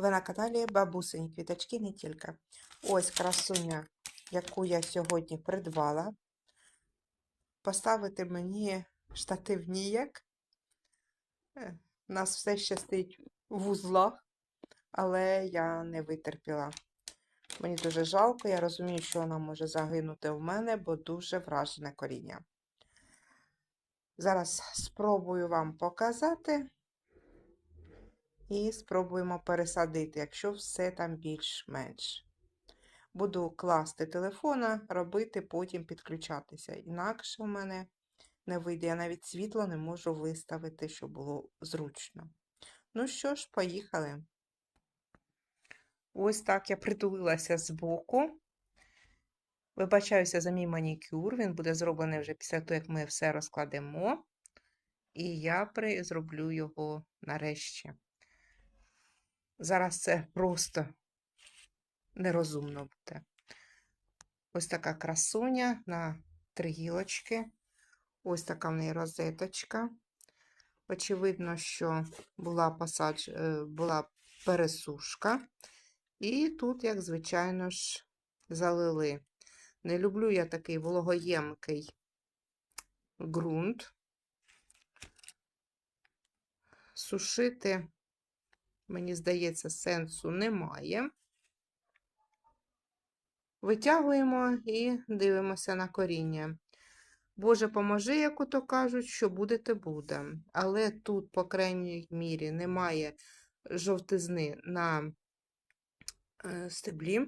Ви на каналі Бабусині Квіточки не тільки. Ось красуня, яку я сьогодні придбала. Поставити мені штатив ніяк. Е, У нас все ще стоїть в узлах, але я не витерпіла. Мені дуже жалко, я розумію, що вона може загинути в мене, бо дуже вражене коріння. Зараз спробую вам показати. І спробуємо пересадити, якщо все там більш-менш. Буду класти телефона, робити, потім підключатися. Інакше в мене не вийде. Я навіть світло не можу виставити, щоб було зручно. Ну що ж, поїхали. Ось так я притулилася збоку. Вибачаюся за мій манікюр. Він буде зроблений вже після того, як ми все розкладемо. І я зроблю його нарешті. Зараз це просто нерозумно буде. Ось така красуня на три гілочки. Ось така в неї розеточка. Очевидно, що була посадж... е, була пересушка. І тут, як звичайно ж, залили. Не люблю я такий вологоємкий ґрунт. Сушити, мені здається, сенсу немає. Витягуємо і дивимося на коріння. Боже, поможи, як ото кажуть, що буде, те буде. Але тут, по крайній мірі, немає жовтизни на е, стеблі.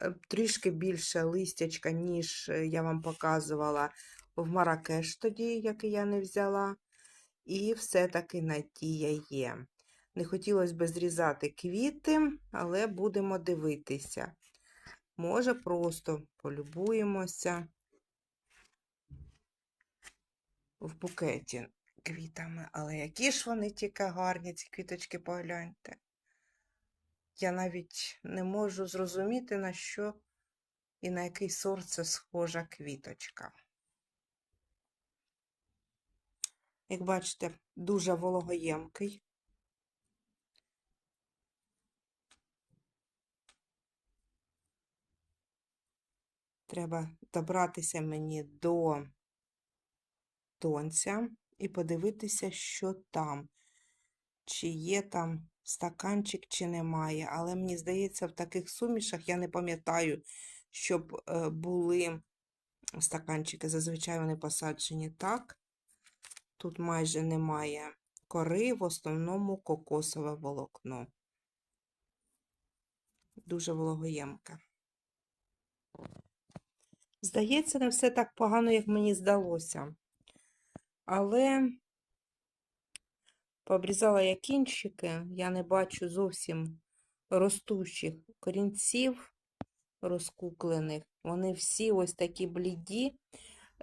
Е, Трішки більше листячка, ніж е, я вам показувала в Маракеш тоді, який я не взяла. І все-таки надія є. Не хотілося б зрізати квіти, але будемо дивитися. Може, просто полюбуємося в букеті квітами. Але які ж вони тільки гарні, ці квіточки, погляньте. Я навіть не можу зрозуміти, на що і на який сорт це схожа квіточка. Як бачите, дуже вологоємкий. Треба добратися мені до тонця і подивитися, що там. Чи є там стаканчик, чи немає. Але мені здається, в таких сумішах я не пам'ятаю, щоб е, були стаканчики. Зазвичай вони посаджені так. Тут майже немає кори, в основному кокосове волокно. Дуже вологоємке. Здається, не все так погано, як мені здалося. Але пообрізала я кінчики, я не бачу зовсім ростучих корінців розкуклених. Вони всі ось такі бліді.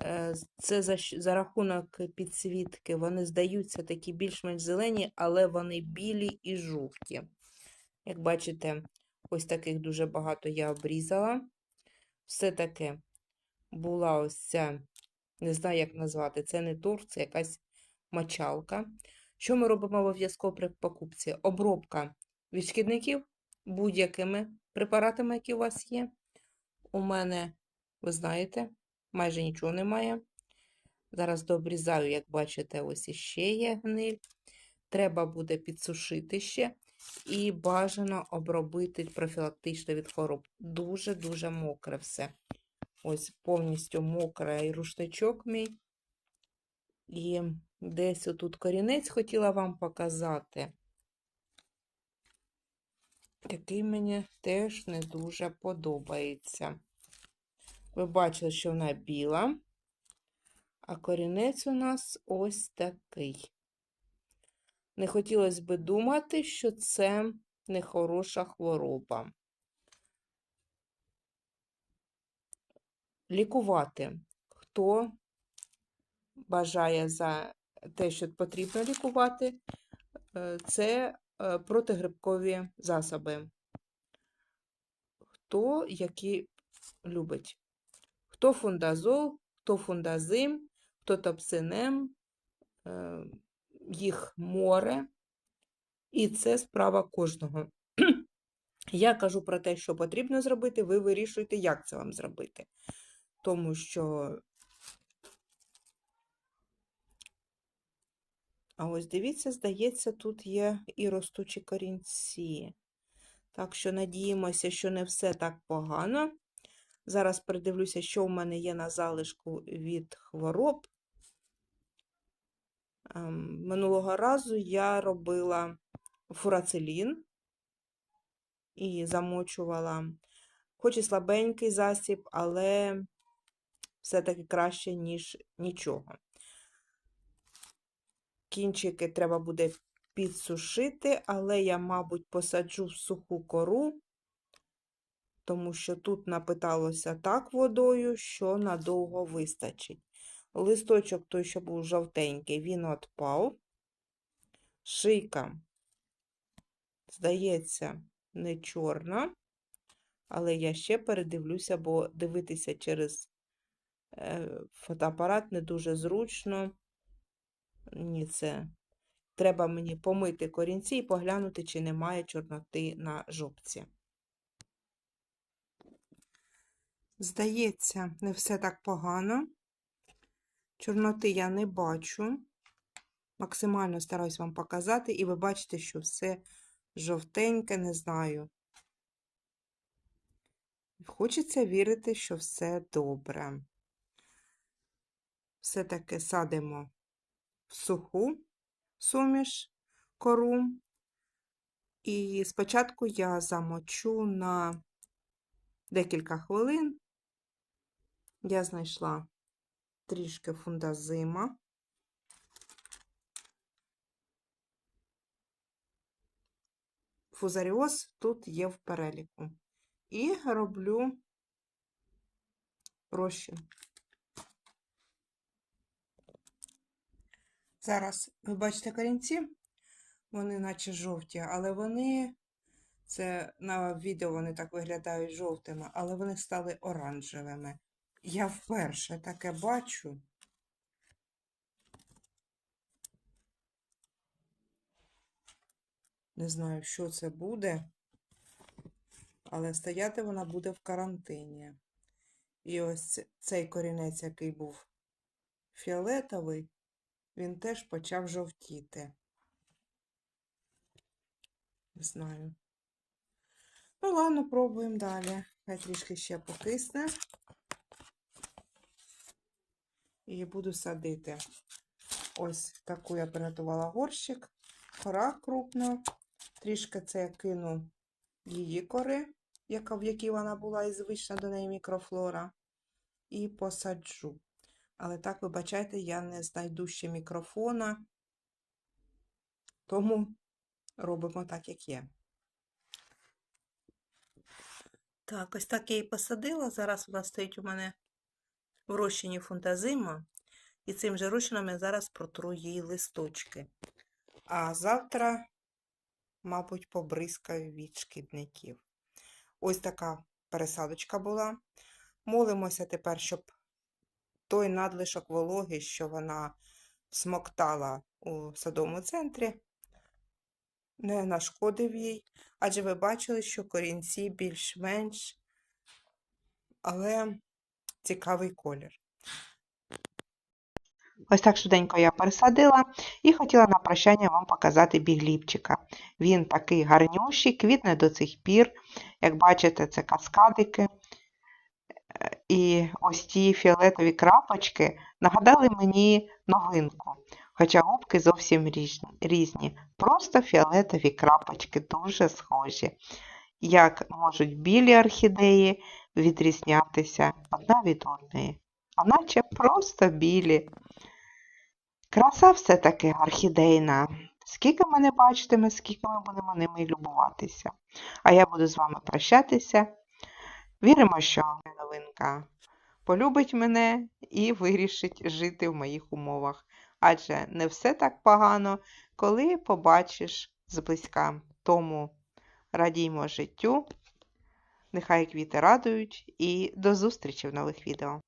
Е, Це за, за рахунок підсвітки. Вони здаються такі більш-менш зелені, але вони білі і жовті. Як бачите, ось таких дуже багато я обрізала. Все-таки була ось ця, не знаю, як назвати, це не торт, це якась мочалка. Що ми робимо обов'язково при покупці? Обробка від шкідників будь-якими препаратами, які у вас є. У мене, ви знаєте, майже нічого немає. Зараз дообрізаю, як бачите, ось іще є гниль. Треба буде підсушити ще і бажано обробити профілактично від хвороб. Дуже-дуже мокре все. Ось повністю мокре і мій. І десь отут корінець хотіла вам показати. Який мені теж не дуже подобається. Ви бачили, що вона біла, а корінець у нас ось такий. Не хотілося би думати, що це нехороша хвороба. Лікувати. Хто бажає за те, що потрібно лікувати, е, це е, протигрибкові засоби. Хто які любить. Хто фундазол, хто фундазим, хто топсинем, е, їх море. І це справа кожного. Я кажу про те, що потрібно зробити, ви вирішуєте, як це вам зробити. Тому що. А ось дивіться, здається, тут є і ростучі корінці. Так що надіємося, що не все так погано. Зараз передивлюся, що в мене є на залишку від хвороб. Ем, Минулого разу я робила фурацелін і замочувала, хоч і слабенький засіб, але все-таки краще, ніж нічого. Кінчики треба буде підсушити, але я, мабуть, посаджу в суху кору, тому що тут напиталося так водою, що надовго вистачить. Листочок той, що був жовтенький, він отпав. Шийка, здається, не чорна, але я ще передивлюся, бо дивитися через фотоапарат не дуже зручно. Ні, це треба мені помити корінці і поглянути, чи немає чорноти на жопці. Здається, не все так погано. Чорноти я не бачу. Максимально стараюсь вам показати, і ви бачите, що все жовтеньке, не знаю. Хочеться вірити, що все добре. Все-таки садимо в суху суміш кору. І спочатку я замочу на декілька хвилин. Я знайшла трішки фундазима. Фузаріоз тут є в переліку. І роблю розчин. Зараз ви бачите корінці, вони наче жовті, але вони, це на відео вони так виглядають жовтими, але вони стали оранжевими. Я вперше таке бачу. Не знаю, що це буде, але стояти вона буде в карантині. І ось цей корінець, який був фіолетовий, він теж почав жовтіти. Не знаю. Ну, ладно, пробуємо далі. Хай трішки ще покисне. І буду садити. Ось таку я приготувала горщик, кора крупна. Трішки це я кину її кори, яка, в якій вона була і звична до неї мікрофлора. І посаджу. Але так, вибачайте, я не знайду ще мікрофона, тому робимо так, як є. Так, ось так я її посадила. Зараз вона стоїть у мене в розчині фунтазима. І цим же розчином я зараз протру її листочки. А завтра, мабуть, побризкаю від шкідників. Ось така пересадочка була. Молимося тепер, щоб той надлишок вологи, що вона смоктала у садовому центрі, не нашкодив їй, адже ви бачили, що корінці більш-менш, але цікавий колір. Ось так швиденько я пересадила і хотіла на прощання вам показати бігліпчика. Він такий гарнющий, квітне до цих пір. Як бачите, це каскадики. І ось ті фіолетові крапочки нагадали мені новинку, хоча губки зовсім різні. Просто фіолетові крапочки, дуже схожі. Як можуть білі орхідеї відрізнятися одна від одної, а наче просто білі. Краса все-таки орхідейна. Скільки ми не бачитиме, скільки ми будемо ними любуватися. А я буду з вами прощатися. Віримо, що новинка полюбить мене і вирішить жити в моїх умовах. Адже не все так погано, коли побачиш зблизька. Тому радіймо життю, нехай квіти радують і до зустрічі в нових відео.